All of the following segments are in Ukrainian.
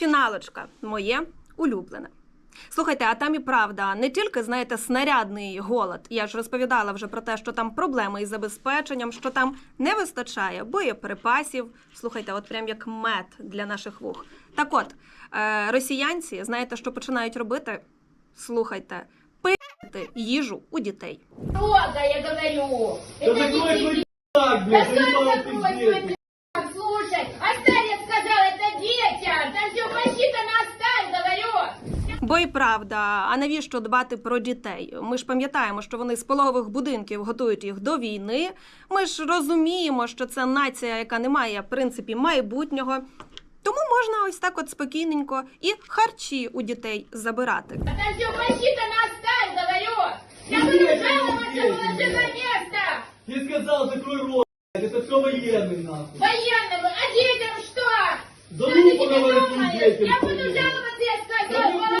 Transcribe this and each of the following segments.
фіналочка моє улюблене. Слухайте, а там і правда, не тільки знаєте, снарядний голод. Я ж розповідала вже про те, що там проблеми із забезпеченням, що там не вистачає боєприпасів. Слухайте, от прям як мед для наших вух. Так от, е, росіянці, знаєте, що починають робити? Слухайте, пити їжу у дітей. Много, я говорю. Это Там все посчитано, говорю. Бо і правда, а навіщо дбати про дітей? Ми ж пам'ятаємо, що вони з пологових будинків готують їх до війни. Ми ж розуміємо, що це нація, яка не має в принципі майбутнього. Тому можна ось так от спокійненько і харчі у дітей забирати. Там все посчитано, оставь, говорю. Я буду детям, положи на место. Я сказал, закрой рот, это все военный, нахуй. Военному, а детям что? Да ну, ты себе поговори с думаешь? детям, Я буду жаловаться, я сказала,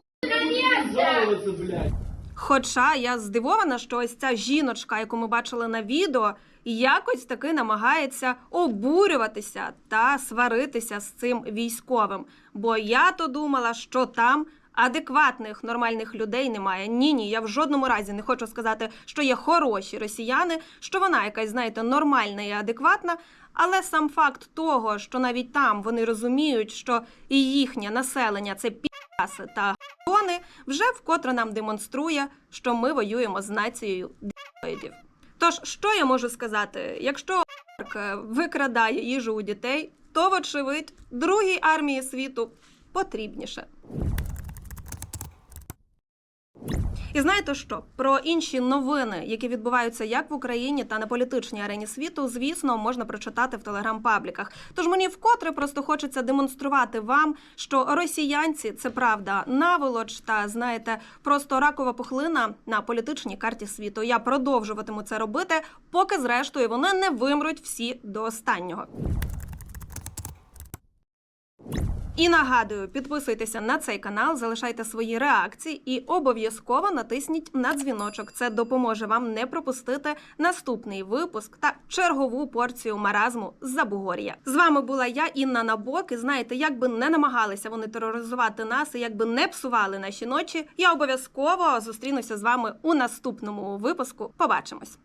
ну, блядь. Хоча я здивована, що ось ця жіночка, яку ми бачили на відео, якось таки намагається обурюватися та сваритися з цим військовим. Бо я то думала, що там адекватних нормальних людей немає. Ні, ні, я в жодному разі не хочу сказати, що є хороші росіяни, що вона якась, знаєте, нормальна і адекватна. Але сам факт того, що навіть там вони розуміють, що і їхнє населення це піаси та Вони вже вкотре нам демонструє, що ми воюємо з нацією діоїдів. Тож, що я можу сказати? Якщо викрадає їжу у дітей, то, вочевидь, другій армії світу потрібніше. І знаєте що? Про інші новини, які відбуваються як в Україні та на політичній арені світу, звісно, можна прочитати в телеграм-пабліках. Тож мені вкотре просто хочеться демонструвати вам, що росіянці це правда наволоч та знаєте, просто ракова пухлина на політичній карті світу. Я продовжуватиму це робити, поки зрештою вони не вимруть всі до останнього. І нагадую, підписуйтеся на цей канал, залишайте свої реакції і обов'язково натисніть на дзвіночок. Це допоможе вам не пропустити наступний випуск та чергову порцію маразму з Забугор'я. З вами була я, Інна Набок. І знаєте, як би не намагалися вони тероризувати нас, і як би не псували наші ночі, я обов'язково зустрінуся з вами у наступному випуску. Побачимось.